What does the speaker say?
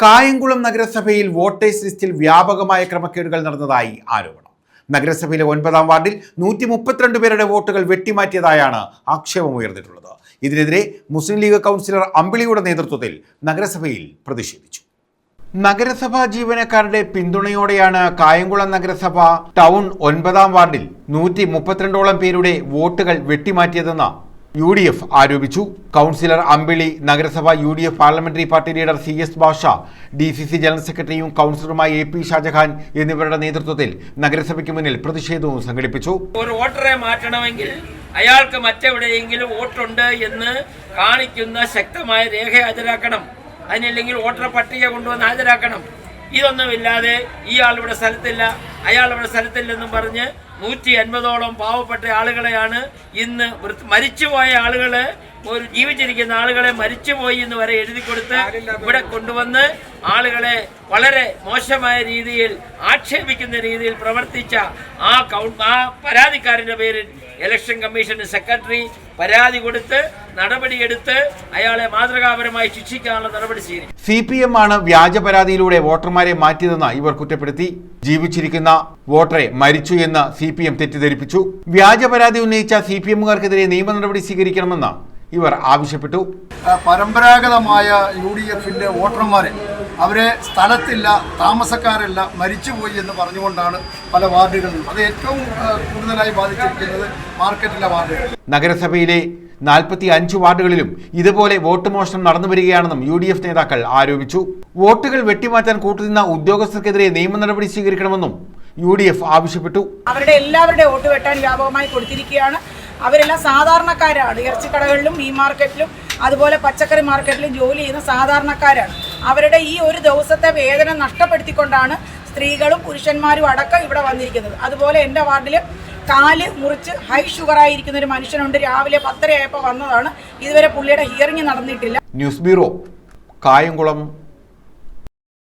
കായംകുളം നഗരസഭയിൽ വോട്ടേഴ്സ് ലിസ്റ്റിൽ വ്യാപകമായ ക്രമക്കേടുകൾ നടന്നതായി ആരോപണം. നഗരസഭയിലെ ഒൻപതാം വാർഡിൽ നൂറ്റി മുപ്പത്തിരണ്ട് പേരുടെ വോട്ടുകൾ വെട്ടിമാറ്റിയതായാണ് ആക്ഷേപം ഉയർന്നിട്ടുള്ളത്. ഇതിനെതിരെ മുസ്ലിം ലീഗ് കൗൺസിലർ അമ്പിളിയുടെ നേതൃത്വത്തിൽ നഗരസഭയിൽ പ്രതിഷേധിച്ചു. നഗരസഭാ ജീവനക്കാരുടെ പിന്തുണയോടെയാണ് കായംകുളം നഗരസഭ ടൗൺ ഒൻപതാം വാർഡിൽ നൂറ്റി മുപ്പത്തിരണ്ടോളം പേരുടെ വോട്ടുകൾ വെട്ടിമാറ്റിയതെന്ന് യു ഡി എഫ് ആരോപിച്ചു. കൗൺസിലർ അമ്പിളി നഗരസഭ U D F parliamentary party leader C S Basha D C C general സെക്രട്ടറിയും കൗൺസിലറുമായ എ പി ഷാജഹാൻ എന്നിവരുടെ നേതൃത്വത്തിൽ നഗരസഭയ്ക്ക് മുന്നിൽ പ്രതിഷേധവും സംഘടിപ്പിച്ചു. ഒരു വോട്ടറെ മാറ്റണമെങ്കിൽ അയാൾക്ക് മറ്റെവിടെയെങ്കിലും വോട്ടുണ്ട് എന്ന് കാണിക്കുന്ന ശക്തമായ രേഖ ഹാജരാക്കണം. അതിനില്ലെങ്കിൽ വോട്ടർ പട്ടിക കൊണ്ടുവന്ന് ഹാജരാക്കണം. ഇതൊന്നുമില്ലാതെ ഇയാൾ ഇവിടെ സ്ഥലത്തില്ല അയാൾ ഇവിടെ സ്ഥലത്തില്ലെന്നും പറഞ്ഞ് നൂറ്റി അൻപതോളം പാവപ്പെട്ട ആളുകളെയാണ് ഇന്ന് മരിച്ചുപോയ ആളുകൾ ഒരു ജീവിച്ചിരിക്കുന്ന ആളുകളെ മരിച്ചുപോയി എന്ന് വരെ എഴുതി കൊടുത്ത് ഇവിടെ കൊണ്ടുവന്ന് ആളുകളെ വളരെ മോശമായ രീതിയിൽ ആക്ഷേപിക്കുന്ന രീതിയിൽ പ്രവർത്തിച്ച ആ കൗ ആ പരാതിക്കാരന്റെ പേരിൽ ഇലക്ഷൻ കമ്മീഷന് സെക്രട്ടറി പരാതി കൊടുത്ത് നടപടിയെടുത്ത് അയാളെ മാതൃകാപരമായി ശിക്ഷിക്കാനുള്ള നടപടി സ്വീകരിച്ചു. സി പി എം ആണ് വ്യാജ പരാതിയിലൂടെ വോട്ടർമാരെ മാറ്റിയതെന്ന് ഇവർ കുറ്റപ്പെടുത്തി. ജീവിച്ചിരിക്കുന്ന വോട്ടറെ മരിച്ചു എന്ന് സി പി എം തെറ്റിദ്ധരിപ്പിച്ചു. വ്യാജ പരാതി ഉന്നയിച്ച സി പി എമ്മുകാർക്കെതിരെ നിയമ നടപടി സ്വീകരിക്കണമെന്ന് ഇവർ ആവശ്യപ്പെട്ടു. പരമ്പരാഗതമായ യു ഡി എഫിന്റെ വോട്ടർമാരെ അവരെ സ്ഥലത്തില്ല താമസക്കാരല്ല മരിച്ചുപോയി എന്ന് പറഞ്ഞുകൊണ്ടാണ് പല വാർഡുകളിലും അത് ഏറ്റവും കൂടുതലായി ബാധിച്ചിരിക്കുന്നത് മാർക്കറ്റിലെ വാർഡുകൾ. നഗരസഭയിലെ നാൽപ്പത്തി അഞ്ച് വാർഡുകളിലും ഇതുപോലെ വോട്ട് മോഷണം നടന്നു വരികയാണെന്നും യു ഡി എഫ് നേതാക്കൾ ആരോപിച്ചു. വോട്ടുകൾ വെട്ടിമാറ്റാൻ കൂട്ടുനിന്ന ഉദ്യോഗസ്ഥർക്കെതിരെ നിയമ നടപടി സ്വീകരിക്കണമെന്നും യു ഡി എഫ് ആവശ്യപ്പെട്ടു. അവരുടെ എല്ലാവരുടെ വോട്ട് വെട്ടാൻ വ്യാപകമായി കൊടുത്തിരിക്കുകയാണ്. അവരെല്ലാം സാധാരണക്കാരാണ്. ഇറച്ചിക്കടകളിലും മീൻ മാർക്കറ്റിലും അതുപോലെ പച്ചക്കറി മാർക്കറ്റിലും ജോലി ചെയ്യുന്ന സാധാരണക്കാരാണ്. അവരുടെ ഈ ഒരു ദിവസത്തെ വേതനം നഷ്ടപ്പെടുത്തിക്കൊണ്ടാണ് സ്ത്രീകളും പുരുഷന്മാരും അടക്കം ഇവിടെ വന്നിരിക്കുന്നത്. അതുപോലെ എന്റെ വാർഡിൽ കാൽ മുറിച്ച് ഹൈ ഷുഗർ ആയിരിക്കുന്ന ഒരു മനുഷ്യനുണ്ട്. രാവിലെ പത്തരയായപ്പോൾ വന്നതാണ്. ഇതുവരെ പുള്ളിയുടെ ഹിയറിംഗ് നടന്നിട്ടില്ല. News bureau Kayamkulam